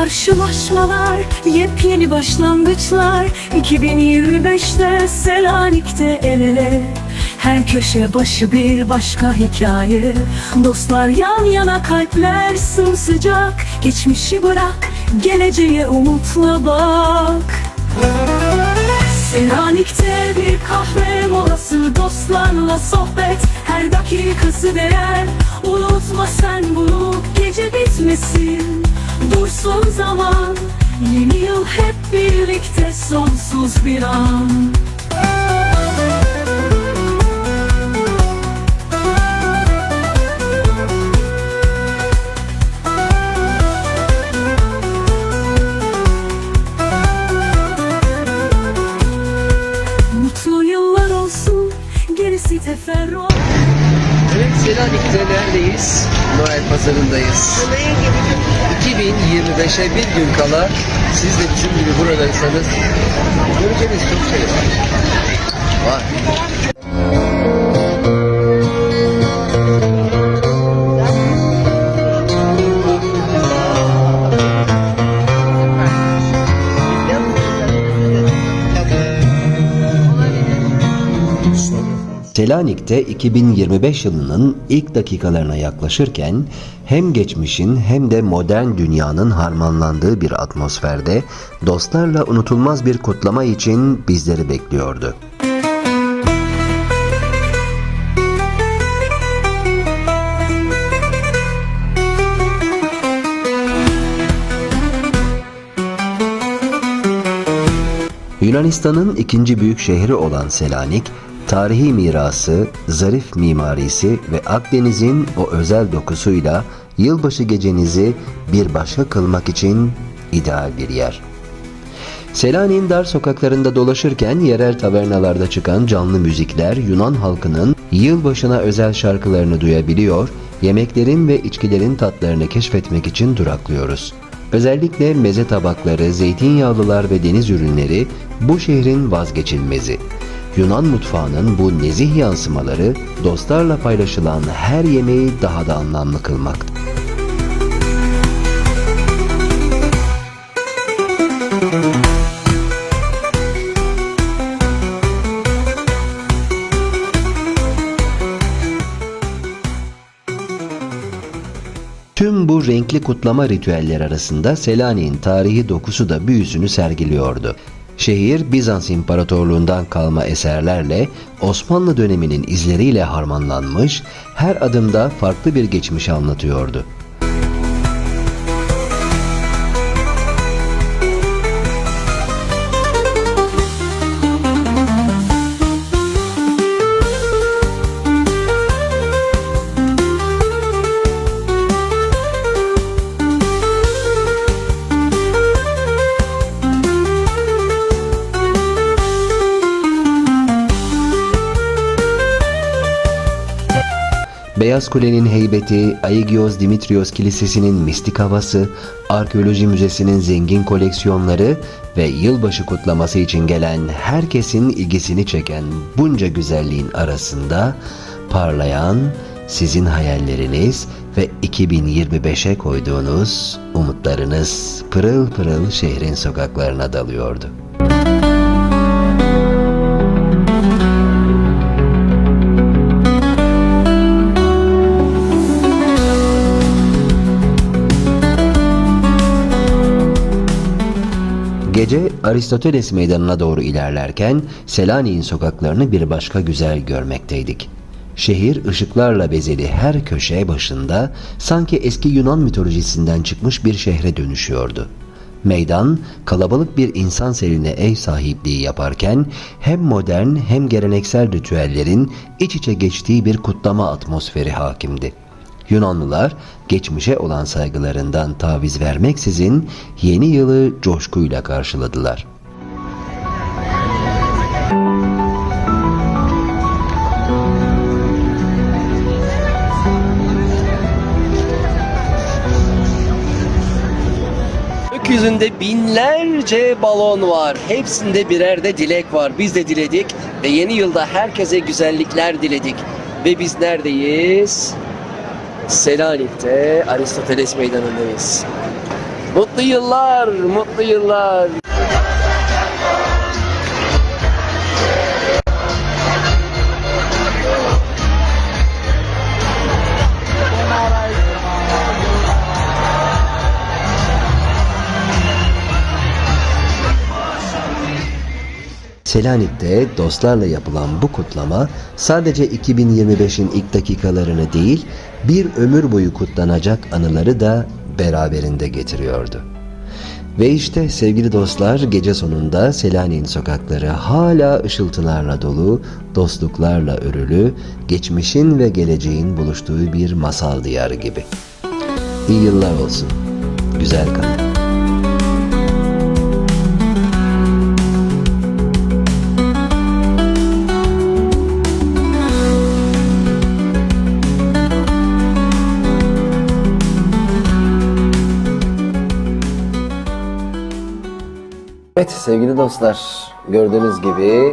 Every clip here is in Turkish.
karşılaşmalar, yepyeni başlangıçlar. 2025'te Selanik'te el ele. Her köşe başı bir başka hikaye. Dostlar yan yana kalpler sımsıcak. Geçmişi bırak, geleceğe umutla bak. Selanik'te bir kahve molası Dostlarla sohbet. Her dakikası değer. Unutma sen bunu gece bitmesin Dursun zaman. Yeni yıl hep birlikte sonsuz bir an. Mutlu yıllar olsun. Gerisi teferruat Selanik'te neredeyiz? Noel pazarındayız. 2025'e bir gün kala siz de bizim gibi buradaysanız göreceğiniz çok şey var. Var. Selanik'te 2025 yılının ilk dakikalarına yaklaşırken hem geçmişin hem de modern dünyanın harmanlandığı bir atmosferde dostlarla unutulmaz bir kutlama için bizleri bekliyordu. Yunanistan'ın ikinci büyük şehri olan Selanik, tarihi mirası, zarif mimarisi ve Akdeniz'in o özel dokusuyla yılbaşı gecenizi bir başka kılmak için ideal bir yer. Selanik'in dar sokaklarında dolaşırken yerel tavernalarda çıkan canlı müzikler Yunan halkının yılbaşına özel şarkılarını duyabiliyor, yemeklerin ve içkilerin tatlarını keşfetmek için duraklıyoruz. Özellikle meze tabakları, zeytinyağlılar ve deniz ürünleri bu şehrin vazgeçilmezi. Yunan mutfağının bu nezih yansımaları dostlarla paylaşılan her yemeği daha da anlamlı kılmakta. Tüm bu renkli kutlama ritüeller arasında Selanik'in tarihi dokusu da büyüsünü sergiliyordu. Şehir Bizans İmparatorluğundan kalma eserlerle Osmanlı döneminin izleriyle harmanlanmış, her adımda farklı bir geçmiş anlatıyordu. Beyaz Kule'nin heybeti, Aegios Dimitrios Kilisesi'nin mistik havası, Arkeoloji Müzesi'nin zengin koleksiyonları ve yılbaşı kutlaması için gelen herkesin ilgisini çeken bunca güzelliğin arasında parlayan sizin hayalleriniz ve 2025'e koyduğunuz umutlarınız pırıl pırıl şehrin sokaklarına dalıyordu. Gece Aristoteles meydanına doğru ilerlerken Selanik'in sokaklarını bir başka güzel görmekteydik. Şehir ışıklarla bezeli her köşe başında sanki eski Yunan mitolojisinden çıkmış bir şehre dönüşüyordu. Meydan kalabalık bir insan seline ev sahipliği yaparken hem modern hem geleneksel ritüellerin iç içe geçtiği bir kutlama atmosferi hakimdi. Yunanlılar geçmişe olan saygılarından taviz vermeksizin yeni yılı coşkuyla karşıladılar. Gökyüzünde binlerce balon var. Hepsinde birer de dilek var. Biz de diledik ve yeni yılda herkese güzellikler diledik. Ve biz neredeyiz? Selanik'te Aristoteles Meydanı'ndayız. Mutlu yıllar, mutlu yıllar. Selanik'te dostlarla yapılan bu kutlama sadece 2025'in ilk dakikalarını değil, bir ömür boyu kutlanacak anıları da beraberinde getiriyordu. Ve işte sevgili dostlar gece sonunda Selanik'in sokakları hala ışıltılarla dolu, dostluklarla örülü, geçmişin ve geleceğin buluştuğu bir masal diyarı gibi. İyi yıllar olsun. Güzel kalın. Evet sevgili dostlar gördüğünüz gibi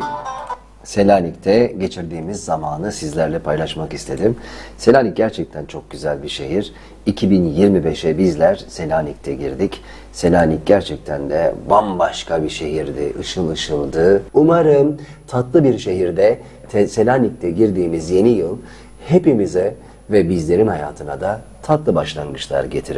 Selanik'te geçirdiğimiz zamanı sizlerle paylaşmak istedim. Selanik gerçekten çok güzel bir şehir. 2025'e bizler Selanik'te girdik. Selanik gerçekten de bambaşka bir şehirdi, ışıl ışıldı. Umarım tatlı bir şehirde te- Selanik'te girdiğimiz yeni yıl hepimize ve bizlerin hayatına da tatlı başlangıçlar getirir.